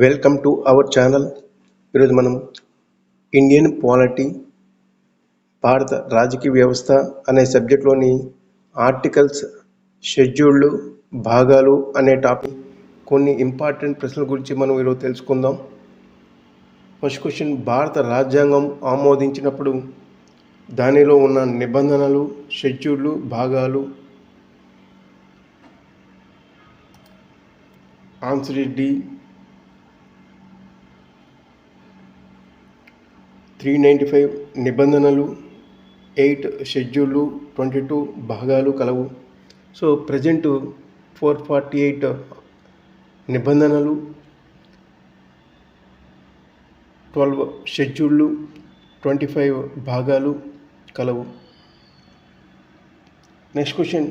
Welcome to our channel ఈరోజు మనం Indian polity భారత రాజకీయ వ్యవస్థ అనే సబ్జెక్ట్లోని ఆర్టికల్స్ షెడ్యూళ్ళు భాగాలు అనే టాపిక్ కొన్ని ఇంపార్టెంట్ ప్రశ్నల గురించి మనం ఈరోజు తెలుసుకుందాం. ఫస్ట్ క్వశ్చన్ భారత రాజ్యాంగం ఆమోదించినప్పుడు దానిలో ఉన్న నిబంధనలు షెడ్యూళ్ళు భాగాలు. Answer D three ninety five నిబంధనలు ఎయిట్ షెడ్యూళ్ళు ట్వంటీ టూ భాగాలు కలవు. So present four forty eight నిబంధనలు ట్వెల్వ్ షెడ్యూళ్ళు ట్వంటీ ఫైవ్ భాగాలు కలవు. నెక్స్ట్ క్వశ్చన్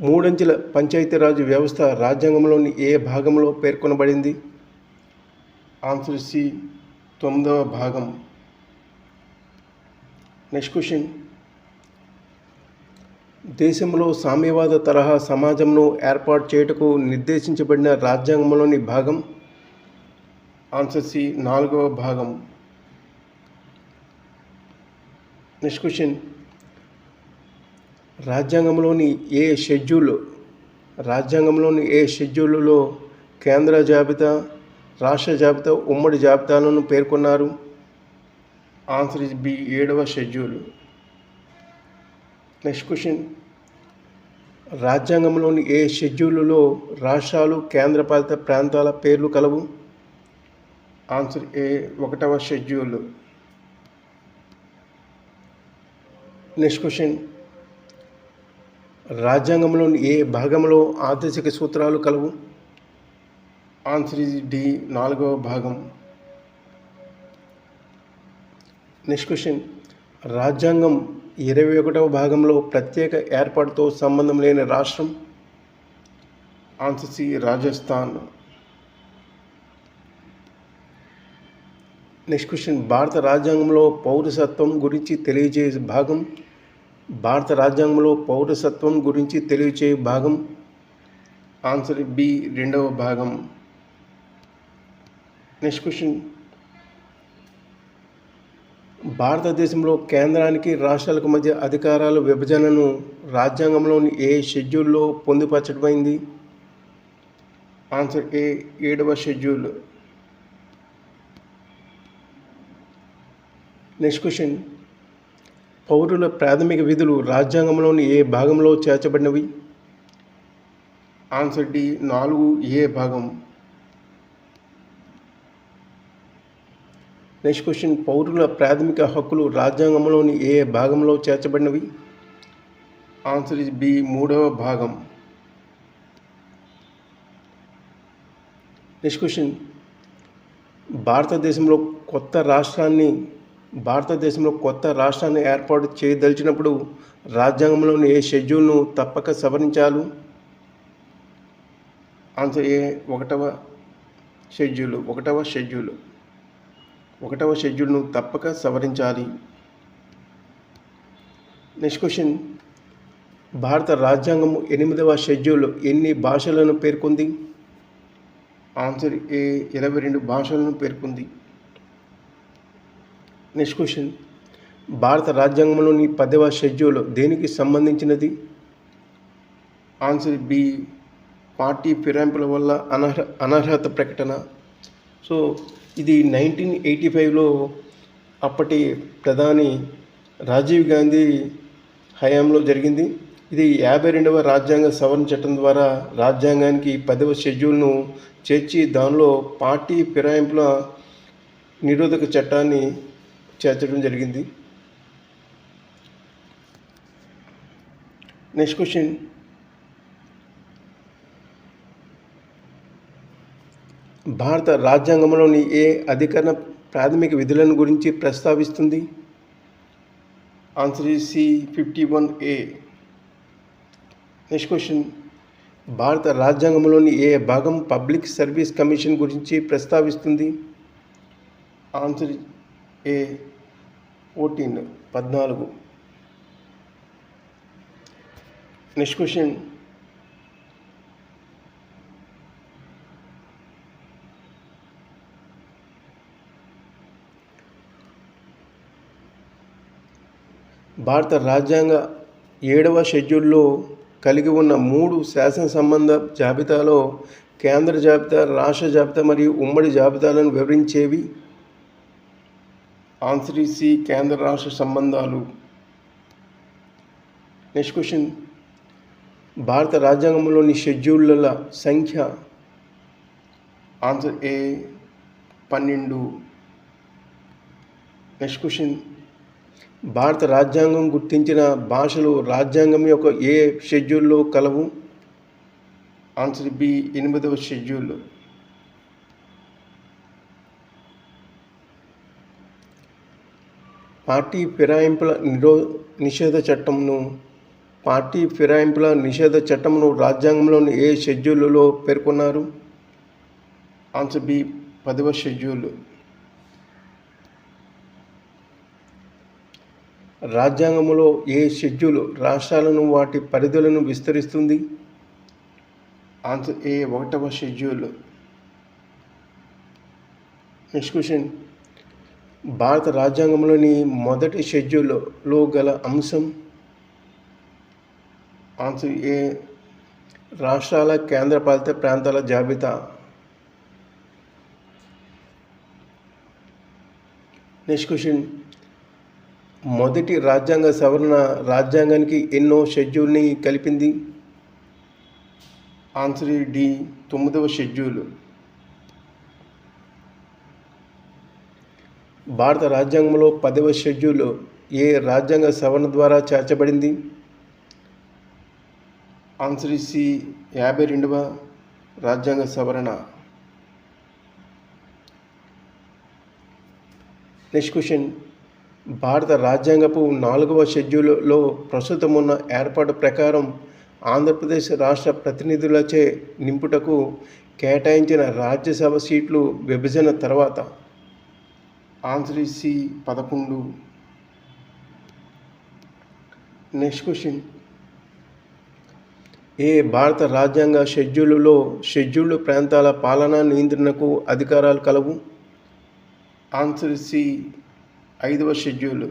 మూడంచెల పంచాయతీరాజ్ వ్యవస్థ రాజ్యాంగంలోని ఏ భాగంలో పేర్కొనబడింది? ఆన్సర్ సి తొమ్మిదవ భాగం. నెక్స్ట్ క్వశ్చన్ దేశంలో సామ్యవాద తరహా సమాజంను ఏర్పాటు చేయుటకు నిర్దేశించబడిన రాజ్యాంగంలోని భాగం. ఆన్సర్ సి నాలుగవ భాగం. నెక్స్ట్ క్వశ్చన్ రాజ్యాంగంలోని ఏ షెడ్యూల్ రాజ్యాంగంలోని ఏ షెడ్యూల్లో కేంద్ర జాబితా రాష్ట్ర జాబితా ఉమ్మడి జాబితాలను పేర్కొన్నారు. ఆన్సర్ ఇస్ బి ఏడవ షెడ్యూల్. Next question. రాజ్యాంగంలోని ఏ షెడ్యూల్లో రాష్ట్రాలు కేంద్రపాలిత ప్రాంతాల పేర్లు కలవు? ఆన్సర్ ఏ ఒకటవ షెడ్యూల్. Next question. రాజ్యాంగంలోని ఏ భాగంలో ఆదేశిక సూత్రాలు కలవు? ఆన్సరీ డి నాలుగవ భాగం. Next question. రాజ్యాంగం ఇరవై ఒకటవ భాగంలో ప్రత్యేక ఏర్పాటుతో సంబంధం లేని రాష్ట్రం. Answer C Rajasthan. Next question. భారత రాజ్యాంగంలో పౌరసత్వం గురించి తెలియజే భాగం. భారత రాజ్యాంగంలో పౌరసత్వం గురించి తెలియజేయ భాగం. ఆన్సర్ బి రెండవ భాగం. నెక్స్ట్ క్వశ్చన్ భారతదేశంలో కేంద్రానికి రాష్ట్రాలకు మధ్య అధికారాల విభజనను రాజ్యాంగంలోని ఏ షెడ్యూల్లో పొందుపరచడమైంది ఆన్సర్ ఏ ఏడవ షెడ్యూల్. నెక్స్ట్ క్వశ్చన్ పౌరుల ప్రాథమిక విధులు రాజ్యాంగంలోని ఏ భాగంలో చేర్చబడినవి? ఆన్సర్ డి నాలుగు ఏ భాగం. నెక్స్ట్ క్వశ్చన్ పౌరుల ప్రాథమిక హక్కులు రాజ్యాంగంలోని ఏ భాగంలో చేర్చబడినవి? ఆన్సర్ ఇస్ బి మూడవ భాగం. నెక్స్ట్ క్వశ్చన్ భారతదేశంలో కొత్త రాష్ట్రాన్ని భారతదేశంలో కొత్త రాష్ట్రాన్ని ఏర్పాటు చేయదలిచినప్పుడు రాజ్యాంగంలోని ఏ షెడ్యూల్ను తప్పక సవరించాలి? ఆన్సర్ ఏ ఒకటవ షెడ్యూల్ ఒకటవ షెడ్యూల్. ఒకటవ షెడ్యూల్ను తప్పక సవరించాలి. Next question. భారత రాజ్యాంగం ఎనిమిదవ షెడ్యూల్ ఎన్ని భాషలను పేర్కొంది? ఆన్సర్ ఏ ఇరవై రెండు భాషలను పేర్కొంది. Next question. భారత రాజ్యాంగంలోని పదవ షెడ్యూల్ దేనికి సంబంధించినది? ఆన్సర్ బి పార్టీ ఫిరాయింపుల వల్ల అనర్హ అనర్హత ప్రకటన. సో ఇది నైన్టీన్ ఎయిటీ ఫైవ్లో అప్పటి ప్రధాని రాజీవ్ గాంధీ హయాంలో జరిగింది. ఇది యాభై రెండవ రాజ్యాంగ సవరణ చట్టం ద్వారా రాజ్యాంగానికి పదవ షెడ్యూల్ను చేర్చి దానిలో పార్టీ ఫిరాయింపుల నిరోధక చట్టాన్ని చేర్చడం జరిగింది. Next question. భారత రాజ్యాంగంలోని ఏ అధికరణ ప్రాథమిక విధులను గురించి ప్రస్తావిస్తుంది? Answer C fifty one A. Next question. భారత రాజ్యాంగంలోని ఏ భాగం పబ్లిక్ సర్వీస్ కమిషన్ గురించి ప్రస్తావిస్తుంది? ఆన్సర్ ఏ ఫోర్టీన్ పద్నాలుగు. Next question. భారత రాజ్యాంగ ఏడవ షెడ్యూల్లో కలిగి ఉన్న మూడు శాసన సంబంధ జాబితాలో కేంద్ర జాబితా రాష్ట్ర జాబితా మరియు ఉమ్మడి జాబితాలను వివరించేవి. ఆన్సర్ సి కేంద్ర రాష్ట్ర సంబంధాలు. Next question. భారత రాజ్యాంగంలోని షెడ్యూళ్ళ సంఖ్య. ఆన్సర్ ఏ పన్నెండు. Next question. భారత రాజ్యాంగం గుర్తించిన భాషలు రాజ్యాంగం యొక్క ఏ షెడ్యూల్లో కలవు? ఆన్సర్ బి ఎనిమిదవ షెడ్యూల్. పార్టీ ఫిరాయింపుల నిరో నిషేధ చట్టంను పార్టీ ఫిరాయింపుల నిషేధ చట్టంను రాజ్యాంగంలోని ఏ షెడ్యూల్లో పేర్కొన్నారు? ఆన్సర్ బి పదవ షెడ్యూల్. రాజ్యాంగంలో ఏ షెడ్యూల్ రాష్ట్రాలను వాటి పరిధులను విస్తరిస్తుంది? ఆన్సర్ ఏ ఒకటవ షెడ్యూల్. Next question. భారత రాజ్యాంగంలోని మొదటి షెడ్యూల్లో గల అంశం? ఆన్సర్ ఏ రాష్ట్రాల కేంద్రపాలిత ప్రాంతాల జాబితా. Next question. మొదటి రాజ్యాంగ సవరణ రాజ్యాంగానికి ఎన్నో షెడ్యూల్ని కలిపింది? ఆన్సర్ డి తొమ్మిదవ షెడ్యూల్. భారత రాజ్యాంగంలో పదవ షెడ్యూల్ ఏ రాజ్యాంగ సవరణ ద్వారా చేర్చబడింది? ఆన్సర్ సి యాభై రెండవ రాజ్యాంగ సవరణ. Next question. భారత రాజ్యాంగపు నాలుగవ షెడ్యూల్లో ప్రస్తుతం ఉన్న ఏర్పాటు ప్రకారం ఆంధ్రప్రదేశ్ రాష్ట్ర ప్రతినిధులచే నింపుటకు కేటాయించిన రాజ్యసభ సీట్లు విభజన తర్వాత. ఆన్సర్ సి పదకొండు. Next question. ఏ భారత రాజ్యాంగ షెడ్యూలులో షెడ్యూల్డ్ ప్రాంతాల పాలనా నియంత్రణకు అధికారాలు కలవు? ఆన్సర్ సి ఐదవ షెడ్యూల్.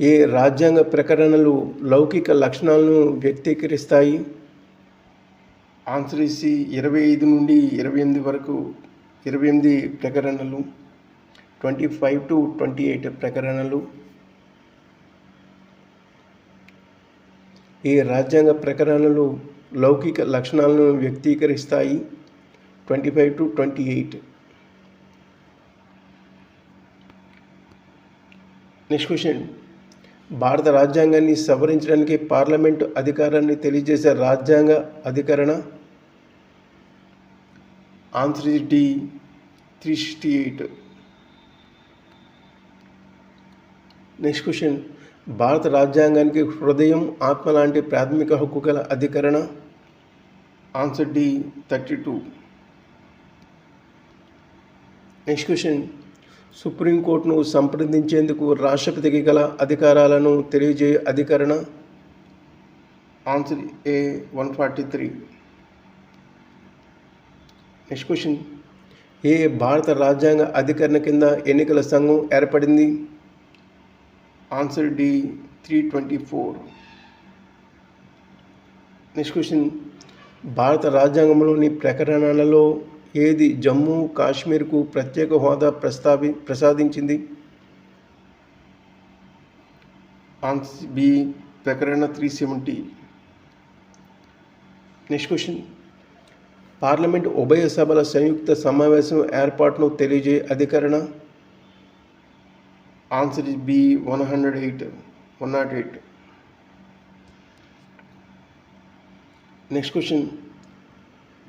ఏ రాజ్యాంగ ప్రకటనలు లౌకిక లక్షణాలను వ్యక్తీకరిస్తాయి? ఆన్సర్ ఇసి ఇరవై ఐదు నుండి ఇరవై ఎనిమిది వరకు ఇరవై ఎనిమిది ప్రకటనలు twenty five to twenty eight ప్రకటనలు ఈ రాజ్యాంగ ప్రకటనలు లౌకిక లక్షణాలను వ్యక్తీకరిస్తాయి? Twenty five to twenty eight next question భారత రాజ్యాంగాన్ని సవరించడానికి పార్లమెంటు అధికారాన్ని తెలియజేసే రాజ్యాంగ అధికరణ answer D three sixty eight next question. భారత రాజ్యాంగానికి హృదయం ఆత్మ లాంటి ప్రాథమిక హక్కు గల అధికరణ answer D thirty two. Next question. సుప్రీంకోర్టును సంప్రదించేందుకు రాష్ట్రపతికి గల అధికారాలను తెలియజేయ అధికరణ. Answer A one forty three next question ఏ భారత రాజ్యాంగ అధికరణ కింద ఎన్నికల సంఘం ఏర్పడింది? Answer D three twenty four next question భారత రాజ్యాంగంలోని ప్రకటనలలో ఏది జమ్మూ కాశ్మీర్కు ప్రత్యేక హోదా ప్రస్తావి ప్రసాదించింది? Answer B ప్రకరణ three seventy. Next question. Parliament ఉభయ సభల సంయుక్త సమావేశం ఏర్పాటును తెలియజే అధికరణ? Answer is B one hundred eight one not eight. Next question.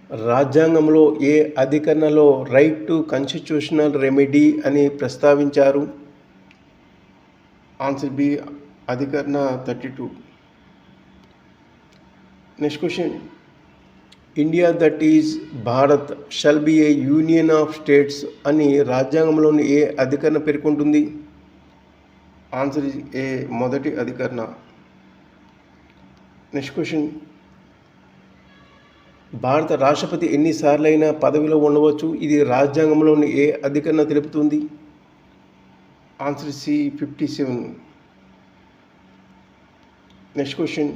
రాజ్యాంగంలో ఏ అధికరణలో రైట్ టు కాన్స్టిట్యూషనల్ రెమెడీ అని ప్రస్తావించారు? ఆన్సర్ బి అధికరణ thirty two next question India that is Bharat shall be a union of states అని రాజ్యాంగంలోని ఏ అధికరణ పేర్కొంటుంది? ఆన్సర్ ఏ మొదటి అధికరణ. నెక్స్ట్ క్వశ్చన్ భారత రాష్ట్రపతి ఎన్నిసార్లైనా పదవిలో ఉండవచ్చు. ఇది రాజ్యాంగంలోని ఏ అధికరణ తెలుపుతుంది? Answer C fifty seven. Next question.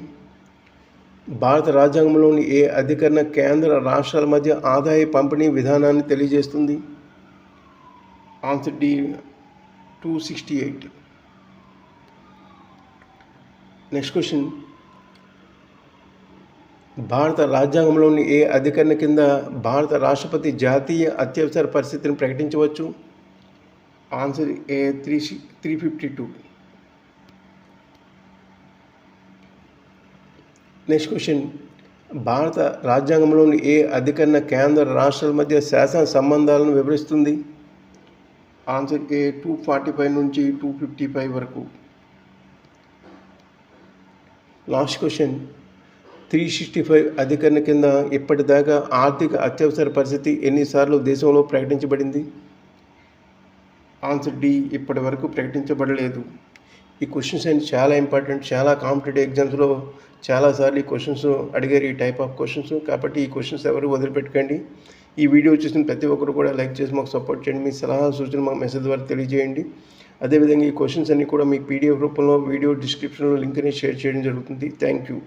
భారత రాజ్యాంగంలోని ఏ అధికరణ కేంద్ర రాష్ట్రాల మధ్య ఆదాయ పంపిణీ విధానాన్ని తెలియజేస్తుంది? Answer D two sixty eight. Next question. భారత రాజ్యాంగంలోని ఏ అధికరణ కింద భారత రాష్ట్రపతి జాతీయ అత్యవసర పరిస్థితిని ప్రకటించవచ్చు? Answer A three three fifty two. Next question. భారత రాజ్యాంగంలోని ఏ అధికరణ కేంద్ర రాష్ట్రాల మధ్య శాసన సంబంధాలను వివరిస్తుంది? Answer A two forty five నుంచి టూ ఫిఫ్టీ ఫైవ్ వరకు. Last question. Three sixty five అధికరణ కింద ఇప్పటిదాకా ఆర్థిక అత్యవసర పరిస్థితి ఎన్నిసార్లు దేశంలో ప్రకటించబడింది? ఆన్సర్ డి ఇప్పటి వరకు ప్రకటించబడలేదు. ఈ క్వశ్చన్స్ అండ్ చాలా ఇంపార్టెంట్ చాలా కాంపిటేటివ్ ఎగ్జామ్స్లో చాలాసార్లు ఈ క్వశ్చన్స్ అడిగారు ఈ టైప్ ఆఫ్ క్వశ్చన్స్. కాబట్టి ఈ క్వశ్చన్స్ ఎవరు వదిలిపెట్టుకోండి. ఈ వీడియో చూసిన ప్రతి ఒక్కరు కూడా లైక్ చేసి మాకు సపోర్ట్ చేయండి. మీ సలహా సూచనలు మాకు మెసేజ్ ద్వారా తెలియజేయండి. అదేవిధంగా ఈ క్వశ్చన్స్ అన్ని కూడా మీ పీడిఎఫ్ రూపంలో వీడియో డిస్క్రిప్షన్లో లింక్ని షేర్ చేయడం జరుగుతుంది. Thank you.